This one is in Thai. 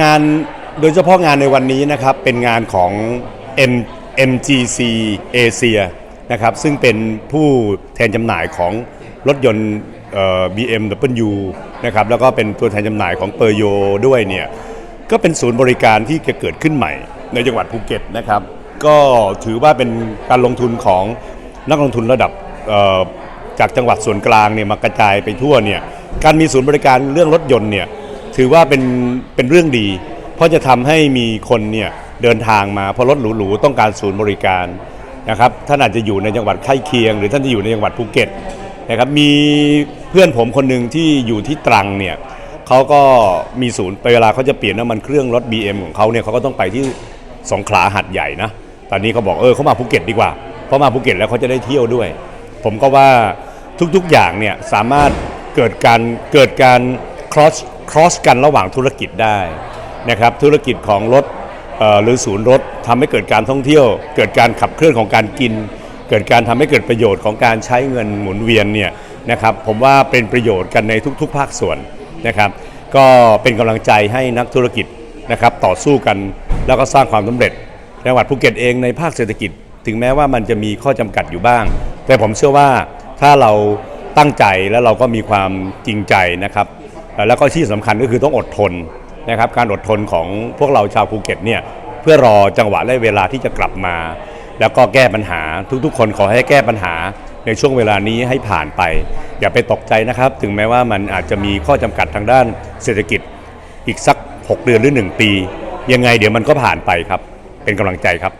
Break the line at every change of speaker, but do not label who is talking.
งานโดยเฉพาะงานในวันนี้นะครับเป็นงานของ M MGC Asia นะครับซึ่งเป็นผู้แทนจำหน่ายของรถยนต์เอ่อ BMW นะครับแล้วก็เป็นตัวแทนจำหน่ายของเปอร์โยด้วยเนี่ยก็เป็นศูนย์บริการที่จะเกิดขึ้นใหม่ ในจังหวัดภูเก็ตนะครับ ก็ถือว่าเป็นการลงทุนของนักลงทุนระดับเอ่อจากจังหวัดส่วนกลางเนี่ยมากระจายไปทั่วเนี่ยการมีศูนย์บริการเรื่องรถยนต์เนี่ย ถือว่าเป็นเป็นเรื่องดี เพราะจะทำให้มีคนเนี่ยเดินทางมาเพราะรถหรูๆต้องการศูนย์บริการนะครับท่านอาจจะอยู่ในจังหวัดใกล้เคียง หรือท่านจะอยู่ในจังหวัดภูเก็ตนะครับมีเพื่อนผมคนหนึ่งที่อยู่ที่ตรังเนี่ยเขาก็มีศูนย์ไปเวลาเขาจะเปลี่ยนน้ำมันเครื่องรถ BM ของเขาเนี่ยเขาก็ต้องไปที่สงขลาหัดใหญ่นะตอนนี้เขาบอกเออเขามาภูเก็ตดีกว่าเพราะมาภูเก็ตแล้วเขาจะได้เที่ยวด้วย ผมก็ว่าทุกๆอย่างเนี่ยสามารถเกิดการเกิดการ cross cross กันระหว่างธุรกิจได้นะครับธุรกิจของรถหรือศูนย์รถทำให้เกิดการท่องเที่ยว เกิดการขับเคลื่อนของการกิน เกิดการทำให้เกิดประโยชน์ของการใช้เงินหมุนเวียนเนี่ยนะครับผมว่าเป็นประโยชน์กันในทุก ๆ ภาคส่วนนะครับ ก็เป็นกำลังใจให้นักธุรกิจนะครับต่อสู้กันแล้วก็สร้างความสำเร็จจังหวัดภูเก็ตเองในภาคเศรษฐกิจ ถึงแม้ว่ามันจะมีข้อจำกัดอยู่บ้าง แต่ผมเชื่อว่าถ้าเราตั้งใจแล้วเราก็มีความจริงใจนะครับ แล้วก็ที่สำคัญก็คือต้องอดทนนะครับการอดทนของพวกเราชาวภูเก็ตเนี่ยเพื่อรอจังหวะและเวลาที่จะกลับมา แล้วก็แก้ปัญหาทุกๆ คนขอให้แก้ปัญหาในช่วงเวลานี้ให้ผ่านไป อย่าไปตกใจนะครับ ถึงแม้ว่ามันอาจจะมีข้อจำกัดทางด้านเศรษฐกิจอีกสัก 6 เดือนหรือ 1 ปี ยังไงเดี๋ยวมันก็ผ่านไปครับ เป็นกำลังใจครับ